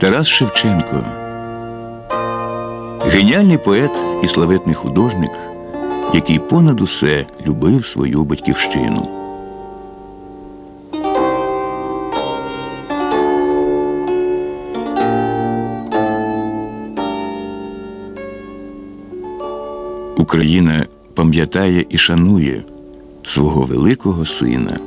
Тарас Шевченко. Геніальний поет і славетний художник, який понад усе любив свою батьківщину. Україна пам'ятає і шанує свого великого сина.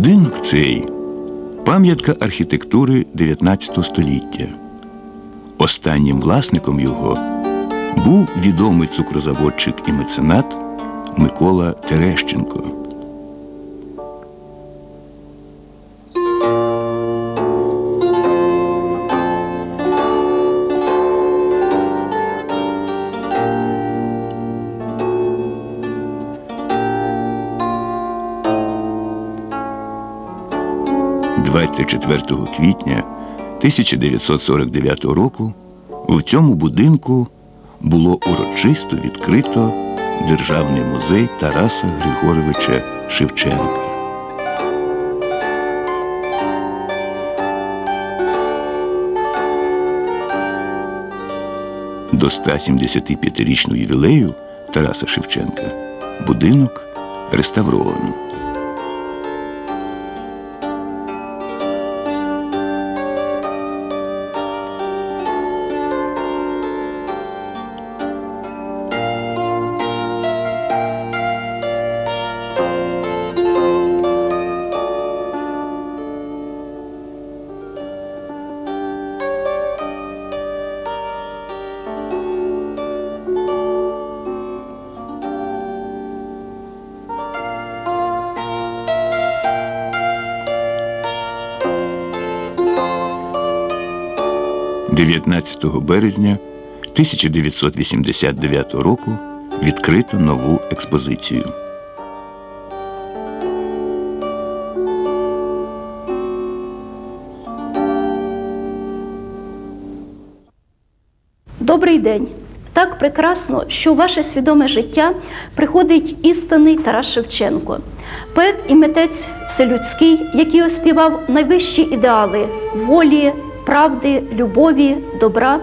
Будинок цей пам'ятка архітектури 19 століття. Останнім власником його був відомий цукрозаводчик і меценат Микола Терещенко. – 24 квітня 1949 року в цьому будинку було урочисто відкрито Державний музей Тараса Григоровича Шевченка. До 175-річного ювілею Тараса Шевченка будинок реставровано. – 19 березня 1989 року відкрито нову експозицію. Добрий день! Так прекрасно, що у ваше свідоме життя приходить істинний Тарас Шевченко, поет і митець вселюдський, який оспівав найвищі ідеали волі, правди, любові, добра.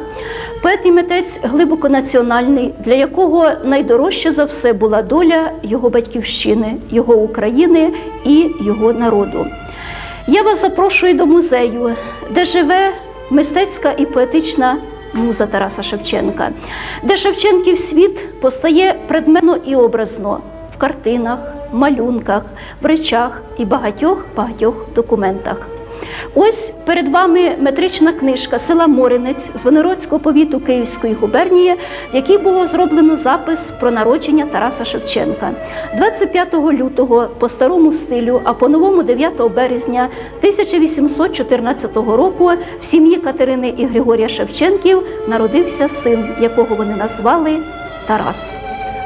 Поет і митець глибоко національний, для якого найдорожче за все була доля його батьківщини, його України і його народу. Я вас запрошую до музею, де живе мистецька і поетична муза Тараса Шевченка, де Шевченків світ постає предметно і образно в картинах, малюнках, в речах і багатьох багатьох документах. Ось перед вами метрична книжка села Моринець з Винородського повіту Київської губернії, в якій було зроблено запис про народження Тараса Шевченка. 25 лютого по старому стилю, а по новому 9 березня 1814 року в сім'ї Катерини і Григорія Шевченків народився син, якого вони назвали Тарас.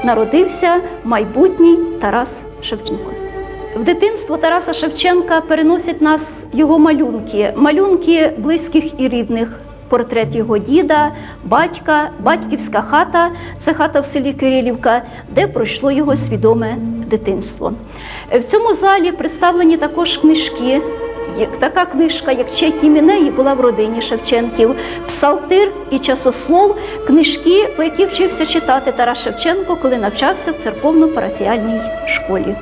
Народився майбутній Тарас Шевченко. В дитинство Тараса Шевченка переносять нас його малюнки, малюнки близьких і рідних. Портрет його діда, батька, батьківська хата це хата в селі Кирилівка, де пройшло його свідоме дитинство. В цьому залі представлені також книжки. Така книжка, як Чекі Мінеї, була в родині Шевченків, Псалтир і часослов, книжки, по які вчився читати Тарас Шевченко, коли навчався в церковно-парафіальній школі.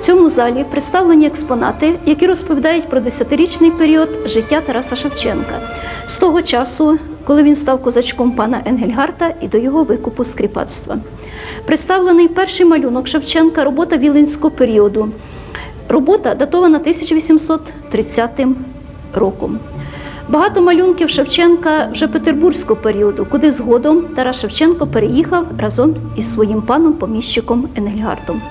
Цьому залі представлені експонати, які розповідають про десятирічний період життя Тараса Шевченка з того часу, коли він став козачком пана Енгельгарта і до його викупу з кріпацтва. Представлений перший малюнок Шевченка робота віленського періоду. Робота датована 1830 роком. Багато малюнків Шевченка вже петербурзького періоду, куди згодом Тарас Шевченко переїхав разом із своїм паном поміщиком Енгельгартом.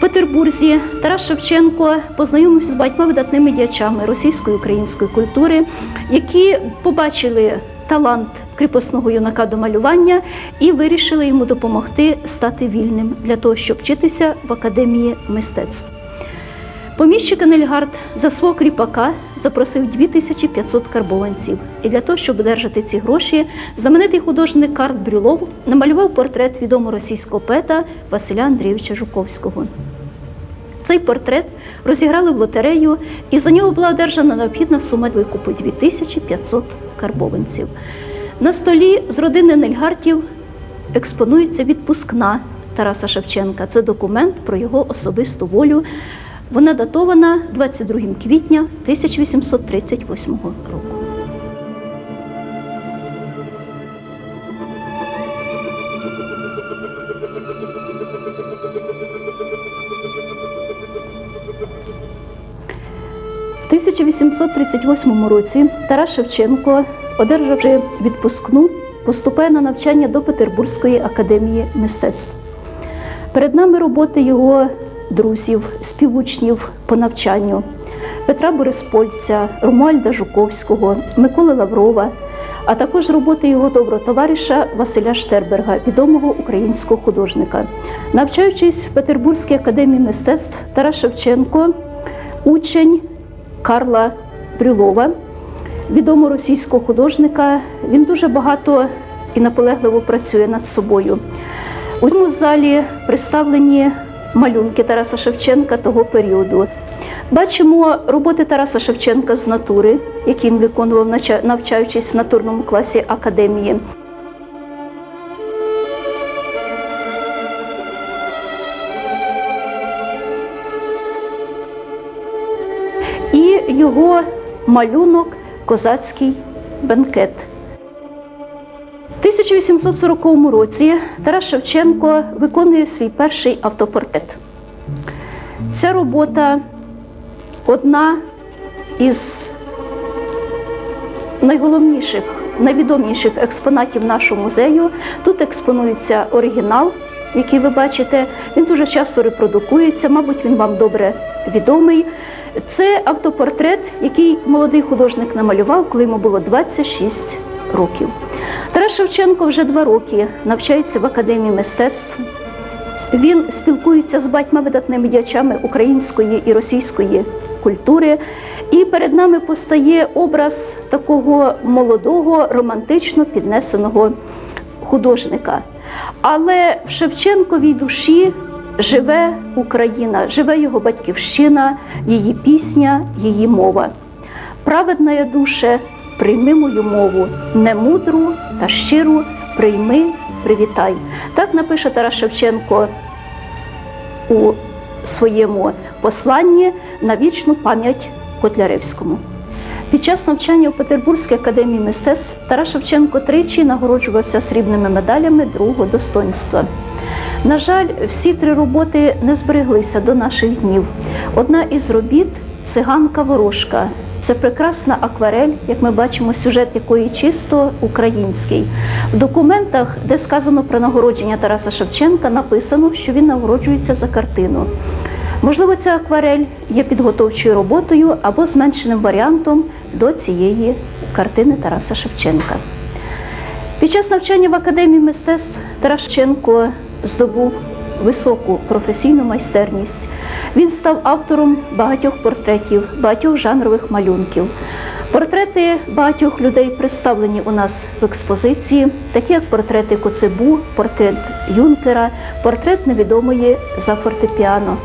Петербурзі Тарас Шевченко познайомився з багатьма видатними діячами російської української культури, які побачили талант кріпосного юнака до малювання і вирішили йому допомогти стати вільним для того, щоб вчитися в академії мистецтв. Поміщик Енельгард за свого кріпака запросив 2500 карбованців. І для того, щоб одержати ці гроші, знаменитий художник Карл Брюлов намалював портрет відомого російського поета Василя Андрійовича Жуковського. Цей портрет розіграли в лотерею, і за нього була одержана необхідна сума викупу 2500 карбованців. На столі з родини Нельгартів експонується відпускна Тараса Шевченка. Це документ про його особисту волю. Вона датована 22 квітня 1838 року. В 1838 році Тарас Шевченко, одержавши відпускну, поступає на навчання до Петербурзької академії мистецтв. Перед нами роботи його друзів, співучнів по навчанню Петра Бориспольця, Ромуальда Жуковського, Миколи Лаврова, а також роботи його доброго товариша Василя Штерберга, відомого українського художника. Навчаючись в Петербурзькій академії мистецтв, Тарас Шевченко, учень Карла Брюлова, відомого російського художника. Він дуже багато і наполегливо працює над собою. У цьому залі представлені малюнки Тараса Шевченка того періоду. Бачимо роботи Тараса Шевченка з натури, які він виконував, навчаючись в натурному класі академії. І його малюнок Козацький бенкет. У 1840 році Тарас Шевченко виконує свій перший автопортрет. Ця робота одна із найголовніших, найвідоміших експонатів нашого музею. Тут експонується оригінал, який ви бачите. Він дуже часто репродукується, мабуть, він вам добре відомий. Це автопортрет, який молодий художник намалював, коли йому було 26 років. Тарас Шевченко вже два роки навчається в академії мистецтв. Він спілкується з батьма видатними діячами української і російської культури. І перед нами постає образ такого молодого, романтично піднесеного художника. Але в Шевченковій душі живе Україна, живе його батьківщина, її пісня, її мова. Праведна душе, прийми мою мову, немудру та щиру прийми, привітай. Так напише Тарас Шевченко у своєму посланні на вічну пам'ять Котляревському. Під час навчання у Петербурзькій академії мистецтв Тарас Шевченко тричі нагороджувався срібними медалями другого достоинства. На жаль, всі три роботи не збереглися до наших днів. Одна із робіт циганка ворожка. Це прекрасна акварель, як ми бачимо, сюжет якої чисто український. В документах, де сказано про нагородження Тараса Шевченка, написано, що він нагороджується за картину. Можливо, ця акварель є підготовчою роботою або зменшеним варіантом до цієї картини Тараса Шевченка. Під час навчання в академії мистецтв Тарас Шевченко здобув високу професійну майстерність. Він став автором багатьох портретів, багатьох жанрових малюнків. Портрети багатьох людей представлені у нас в експозиції, такі як портрети Коцебу, портрет Юнкера, портрет невідомої за фортепіано.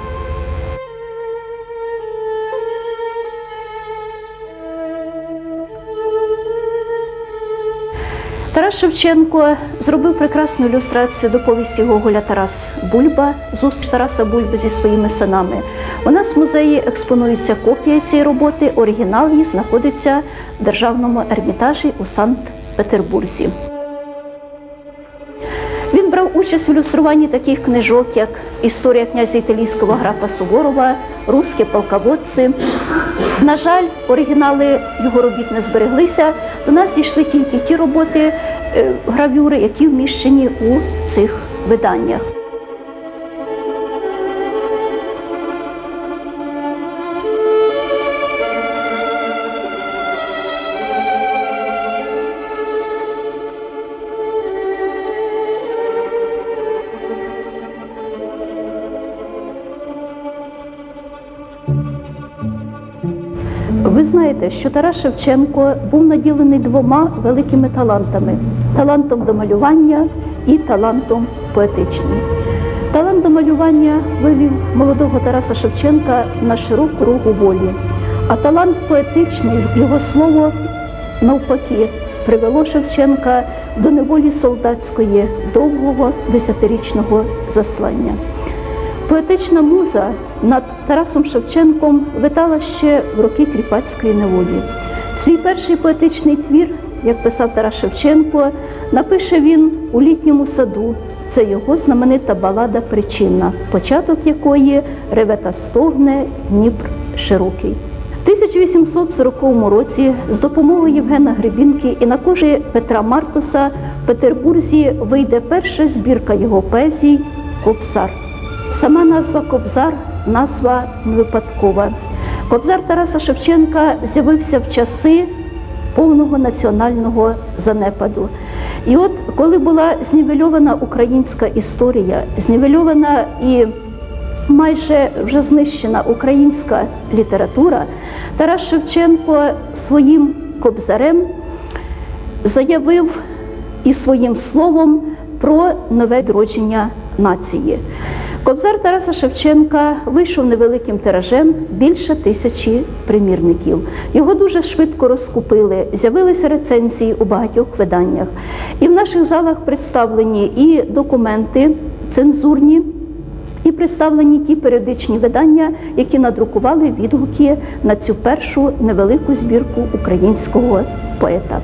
Тарас Шевченко зробив прекрасну ілюстрацію до повісті Гоголя Тарас Бульба зустріч Тараса Бульби зі своїми синами. У нас в музеї експонується копія цієї роботи. Оригінал її знаходиться в державному ермітажі у Санкт-Петербурзі. Участь в ілюструванні таких книжок, як Історія князя італійського графа Суворова, Руські полководці. На жаль, оригінали його робіт не збереглися. До нас дійшли тільки ті роботи, е, гравюри, які вміщені у цих виданнях. Знаєте, що Тарас Шевченко був наділений двома великими талантами: талантом до малювання і талантом поетичним. Талант до малювання вивів молодого Тараса Шевченка на широку руку волі, а талант поетичний, його слово навпаки, привело Шевченка до неволі солдатської довгого десятирічного заслання. Поетична муза над Тарасом Шевченком витала ще в роки кріпацької неволі. Свій перший поетичний твір, як писав Тарас Шевченко, напише він у літньому саду. Це його знаменита балада Причина, початок якої реве та стогне Дніпр широкий. В 1840 році з допомогою Євгена Гребінки і на кожі Петра Мартуса в Петербурзі вийде перша збірка його поезій Кобзар. Сама назва Кобзар назва не випадкова. Кобзар Тараса Шевченка з'явився в часи повного національного занепаду. І от коли була знівельована українська історія, знівельована і майже вже знищена українська література, Тарас Шевченко своїм кобзарем заявив і своїм словом про нове відродження нації. Кобзар Тараса Шевченка вийшов невеликим тиражем більше тисячі примірників. Його дуже швидко розкупили, з'явилися рецензії у багатьох виданнях. І в наших залах представлені і документи цензурні. І представлені ті періодичні видання, які надрукували відгуки на цю першу невелику збірку українського поета.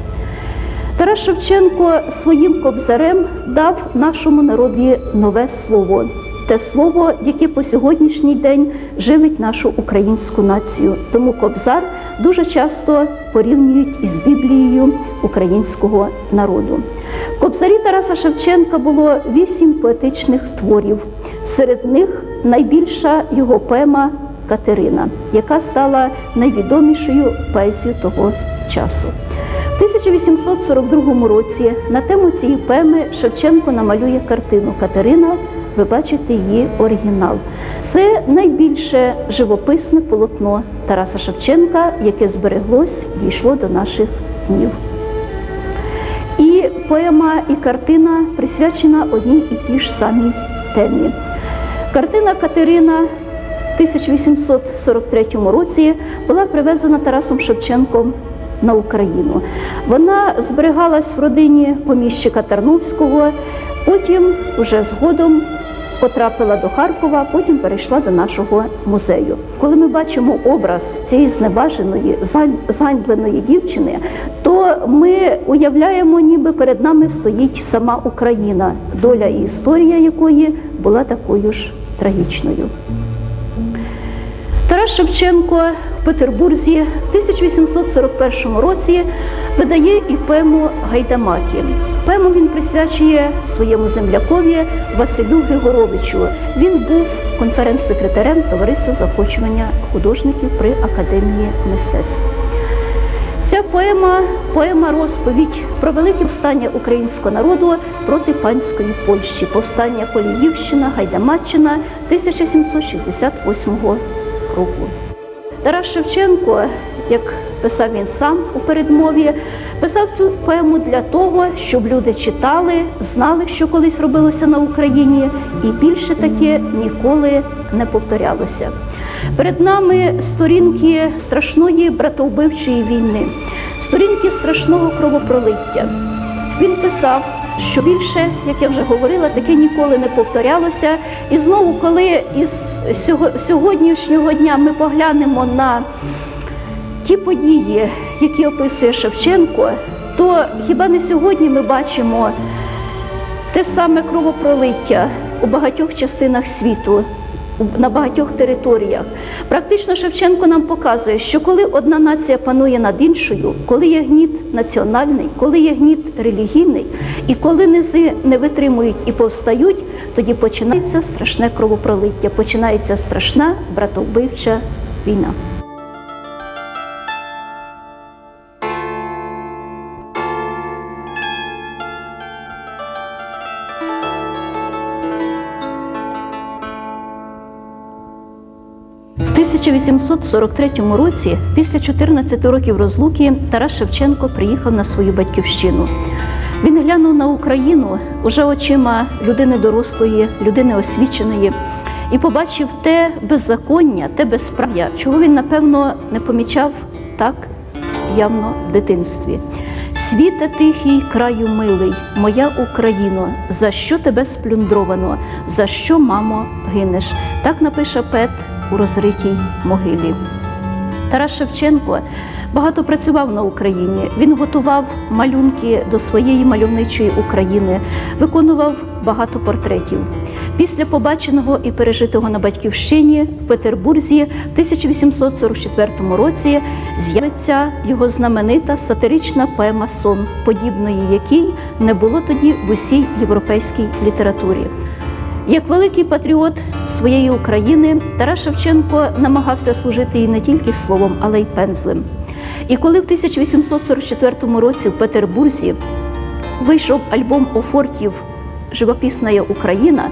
Тарас Шевченко своїм кобзарем дав нашому народі нове слово, те слово, яке по сьогоднішній день живить нашу українську націю. Тому кобзар дуже часто порівнюють із Біблією українського народу. Кобзарі Тараса Шевченка було вісім поетичних творів. Серед них найбільша його поема Катерина, яка стала найвідомішою поезією того часу. В 1842 році на тему цієї поеми Шевченко намалює картину Катерина. Ви бачите її оригінал. Це найбільше живописне полотно Тараса Шевченка, яке збереглось, дійшло до наших днів. І поема і картина присвячена одній і тій ж самій темі. Картина Катерина в 1843 році була привезена Тарасом Шевченком на Україну. Вона зберігалась в родині поміщика Тарновського, потім уже згодом потрапила до Харкова, потім перейшла до нашого музею. Коли ми бачимо образ цієї зневаженої, зань- заньбленої дівчини, то ми уявляємо, ніби перед нами стоїть сама Україна, доля і історія якої була такою ж трагічною. Тарас Шевченко в Петербурзі в 1841 році видає і поему Гайдамаки. Поему він присвячує своєму землякові Василю Григоровичу. Він був конференц-секретарем Товариства заохочування художників при Академії мистецтв. Ця поема поема розповідь про велике повстання українського народу проти панської Польщі, повстання Коліївщина, Гайдамаччина 1768 року. Тарас Шевченко, як писав він сам у передмові, писав цю поему для того, щоб люди читали, знали, що колись робилося на Україні, і більше таке ніколи не повторялося. Перед нами сторінки страшної братовбивчої війни, сторінки страшного кровопролиття. Він писав, що більше, як я вже говорила, таке ніколи не повторялося. І знову, коли із сьогоднішнього дня ми поглянемо на ті події, які описує Шевченко, то хіба не сьогодні ми бачимо те саме кровопролиття у багатьох частинах світу, на багатьох територіях. Практично Шевченко нам показує, що коли одна нація панує над іншою, коли є гніт національний, коли є гніт релігійний, і коли низи не витримують і повстають, тоді починається страшне кровопролиття, починається страшна братовбивча війна. 1843 році, після 14 років розлуки, Тарас Шевченко приїхав на свою батьківщину. Він глянув на Україну уже очима людини дорослої, людини освіченої, і побачив те беззаконня, те безправ'я, чого він, напевно, не помічав так явно в дитинстві. Світе тихий, краю милий, моя Україно, за що тебе сплюндровано, за що, мамо, гинеш? Так напише Пет у розритій могилі. Тарас Шевченко багато працював на Україні. Він готував малюнки до своєї мальовничої України, виконував багато портретів. Після побаченого і пережитого на батьківщині в Петербурзі в 1844 році з'явиться його знаменита сатирична поема Сон, подібної якій не було тоді в усій європейській літературі. Як великий патріот своєї України, Тарас Шевченко намагався служити їй не тільки словом, але й пензлем. І коли в 1844 році в Петербурзі вийшов альбом Офортів Живописна Україна,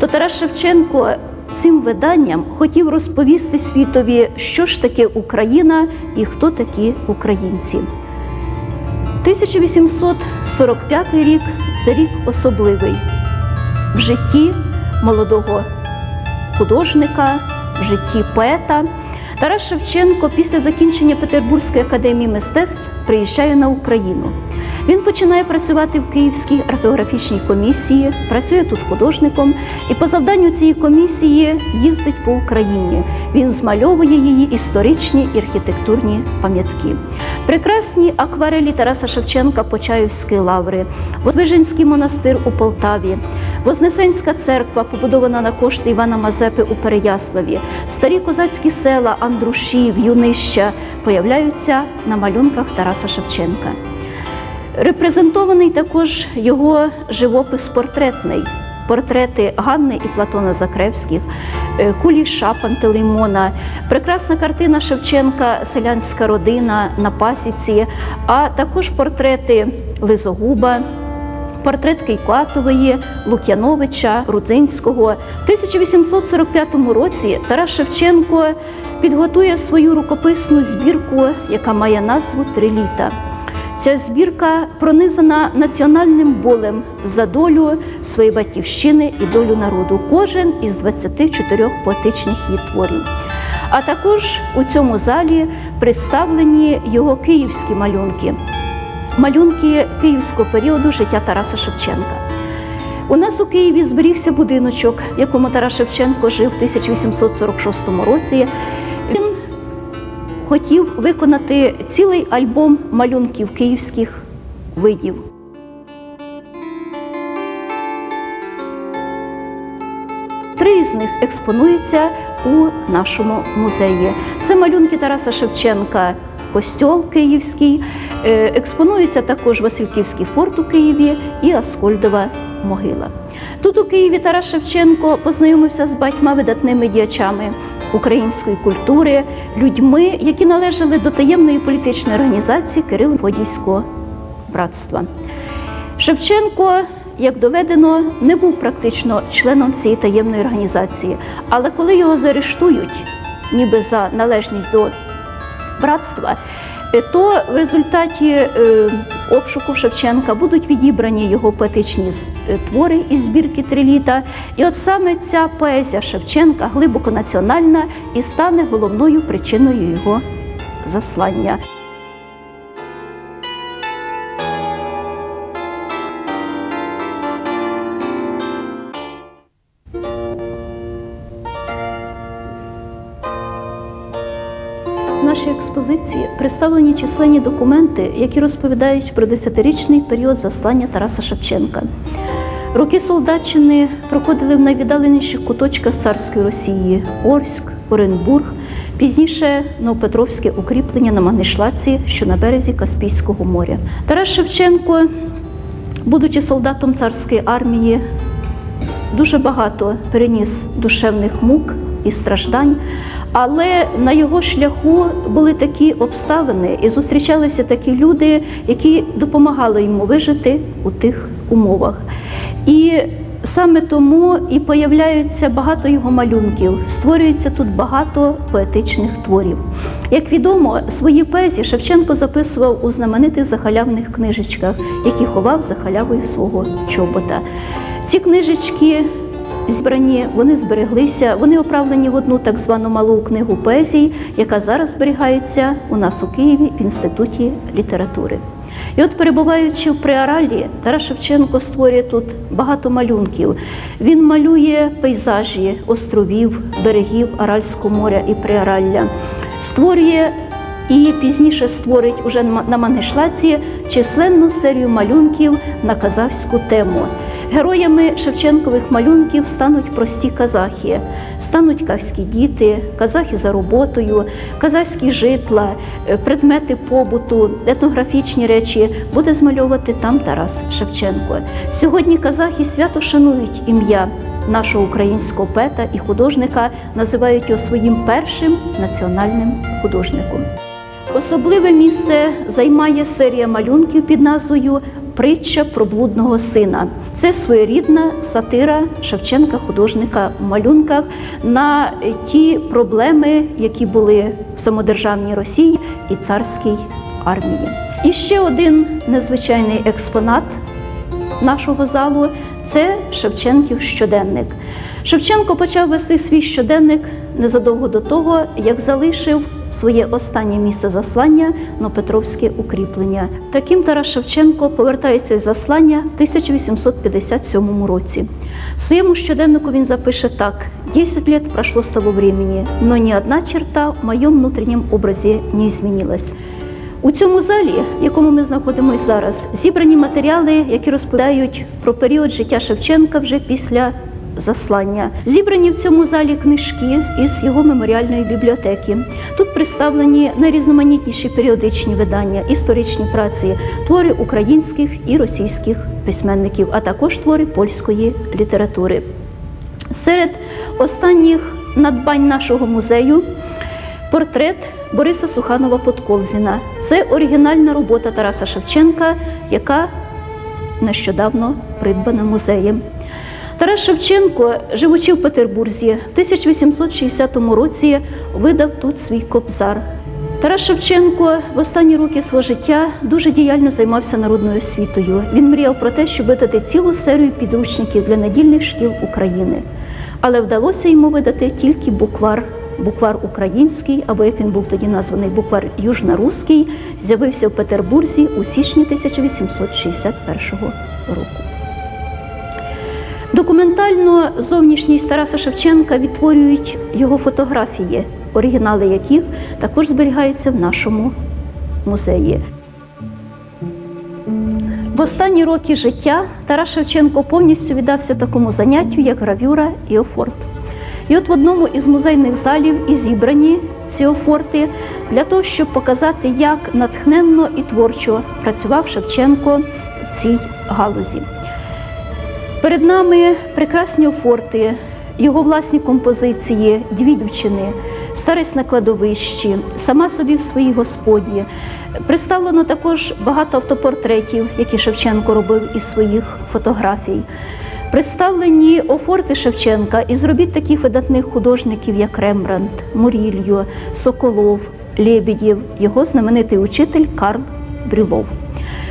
то Тарас Шевченко цим виданням хотів розповісти світові, що ж таке Україна і хто такі українці. 1845 рік це рік особливий в житті молодого художника, в житті поета. Тарас Шевченко після закінчення Петербурзької академії мистецтв приїжджає на Україну. Він починає працювати в Київській археографічній комісії, працює тут художником і по завданню цієї комісії їздить по Україні. Він змальовує її історичні і архітектурні пам'ятки. Прекрасні акварелі Тараса Шевченка Почаївські лаври, Возвиженський монастир у Полтаві, Вознесенська церква, побудована на кошти Івана Мазепи у Переяславі, старі козацькі села Андрушів, Юнища появляються на малюнках Тараса Шевченка. Репрезентований також його живопис портретний. Портрети Ганни і Платона Закревських, е, Куліша Пантелеймона, прекрасна картина Шевченка Селянська родина на пасіці, а також портрети Лизогуба, портрет Кейкуатової, Лук'яновича, Рудзинського. В 1845 році Тарас Шевченко підготує свою рукописну збірку, яка має назву Три літа. Ця збірка пронизана національним болем за долю своєї батьківщини і долю народу. Кожен із 24 поетичних її творів. А також у цьому залі представлені його київські малюнки, малюнки київського періоду життя Тараса Шевченка. У нас у Києві зберігся будиночок, в якому Тарас Шевченко жив в 1846 році. Хотів виконати цілий альбом малюнків київських видів. Три з них експонуються у нашому музеї. Це малюнки Тараса Шевченка, костьол Київський, е, експонується також Васильківський форт у Києві і Аскольдова могила. Тут у Києві Тарас Шевченко познайомився з багатьма видатними діячами української культури, людьми, які належали до таємної політичної організації Кирило-Подільського братства. Шевченко, як доведено, не був практично членом цієї таємної організації, але коли його заарештують, ніби за належність до братства, е, то в результаті е, обшуку Шевченка будуть відібрані його поетичні е, твори із збірки Триліта. І от саме ця поезія Шевченка глибоко національна і стане головною причиною його заслання. Експозиції представлені численні документи, які розповідають про десятирічний період заслання Тараса Шевченка. Роки солдатчини проходили в найвіддаленіших куточках царської Росії Орськ, Оренбург, пізніше Новопетровське укріплення на Магнишлаці, що на березі Каспійського моря. Тарас Шевченко, будучи солдатом царської армії, дуже багато переніс душевних мук і страждань, але на його шляху були такі обставини і зустрічалися такі люди, які допомагали йому вижити у тих умовах. І Саме тому і появляється багато його малюнків, створюється тут багато поетичних творів. Як відомо, свої поезії Шевченко записував у знаменитих захалявних книжечках, які ховав за халявою свого чобота. Ці книжечки зібрані, вони збереглися, вони оправлені в одну так звану малу книгу поезій, яка зараз зберігається у нас у Києві в Інституті літератури. І от, перебуваючи в Приаралі, Тарас Шевченко створює тут багато малюнків. Він малює пейзажі островів, берегів Аральського моря і Приаралля, створює і пізніше створить уже на Мангишлаці численну серію малюнків на казахську тему. Героями Шевченкових малюнків стануть прості казахи, стануть казахські діти, казахи за роботою, казахські житла, е, предмети побуту, етнографічні речі буде змальовувати там Тарас Шевченко. Сьогодні казахи свято шанують ім'я нашого українського поета і художника, називають його своїм першим національним художником. Особливе місце займає серія малюнків під назвою Притча про блудного сина. Це своєрідна сатира Шевченка, художника в малюнках на ті проблеми, які були в самодержавній Росії і царській армії. І ще один незвичайний експонат нашого залу це Шевченків щоденник. Шевченко почав вести свій щоденник незадовго до того, як залишив своє останнє місце заслання на Петровське укріплення. Таким Тарас Шевченко повертається з заслання в 1857 році. В своєму щоденнику він запише так: «10 лет прошло с того времени, но ни одна черта в моем внутреннем образе не изменилась». У цьому залі, в якому ми знаходимося зараз, зібрані матеріали, які розповідають про період життя Шевченка вже після заслання. Зібрані в цьому залі книжки із його меморіальної бібліотеки. Тут представлені найрізноманітніші періодичні видання, історичні праці, твори українських і російських письменників, а також твори польської літератури. Серед останніх надбань нашого музею портрет Бориса Суханова Подколзіна. Це оригінальна робота Тараса Шевченка, яка нещодавно придбана музеєм. Тарас Шевченко, живучи в Петербурзі, в 1860 році видав тут свій кобзар. Тарас Шевченко в останні роки свого життя дуже діяльно займався народною освітою. Він мріяв про те, щоб видати цілу серію підручників для недільних шкіл України. Але вдалося йому видати тільки буквар. Буквар український, або як він був тоді названий буквар южноруський, з'явився в Петербурзі у січні 1861 року. Документально зовнішність Тараса Шевченка відтворюють його фотографії, оригінали яких також зберігаються в нашому музеї. В останні роки життя Тарас Шевченко повністю віддався такому заняттю, як гравюра і офорт. І от в одному із музейних залів і зібрані ці офорти для того, щоб показати, як натхненно і творчо працював Шевченко в цій галузі. Перед нами прекрасні офорти, його власні композиції, дві дівчини, старість на кладовищі, сама собі в своїй господі. Представлено також багато автопортретів, які Шевченко робив із своїх фотографій. Представлені офорти Шевченка із робіт таких видатних художників, як Рембрандт, Мурільо, Соколов, Лебедєв, його знаменитий учитель Карл Брюлов.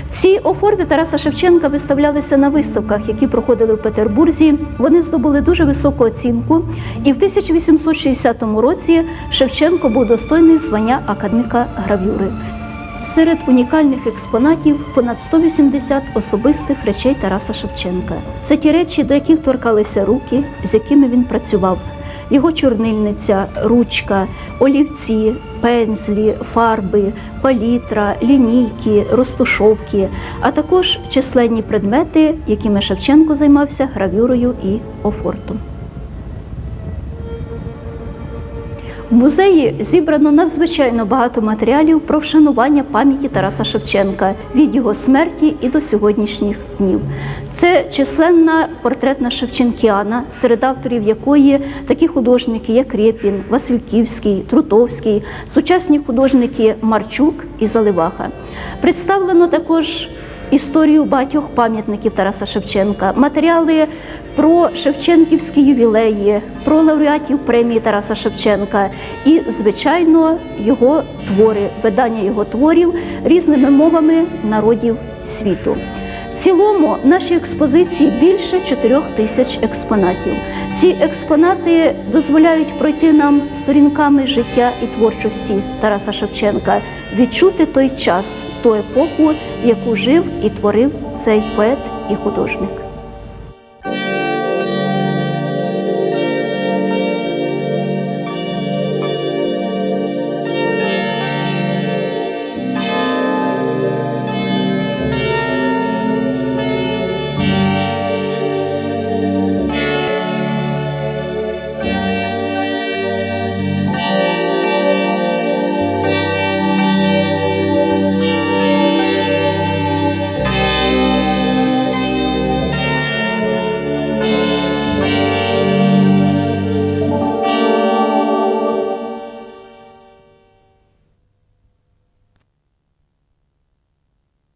Ці офорти Тараса Шевченка виставлялися на виставках, які проходили в Петербурзі. Вони здобули дуже високу оцінку, і в 1860 році Шевченко був достойний звання академіка гравюри. Серед унікальних експонатів понад 180 особистих речей Тараса Шевченка. Це ті речі, до яких торкалися руки, з якими він працював. Його чорнильниця, ручка, олівці, пензлі, фарби, палітра, лінійки, розтушовки, а також численні предмети, якими Шевченко займався гравюрою і офортом. В музеї зібрано надзвичайно багато матеріалів про вшанування пам'яті Тараса Шевченка від його смерті і до сьогоднішніх днів. Це численна портретна Шевченкіана, серед авторів якої такі художники, як Рєпін, Васильківський, Трутовський, сучасні художники Марчук і Заливаха. Представлено також історію багатьох пам'ятників Тараса Шевченка, матеріали про Шевченківські ювілеї, про лауреатів премії Тараса Шевченка і, звичайно, його твори, видання його творів різними мовами народів світу. Цілому наші експозиції більше 4 тисяч експонатів. Ці експонати дозволяють пройти нам сторінками життя і творчості Тараса Шевченка, відчути той час, ту епоху, в яку жив і творив цей поет і художник.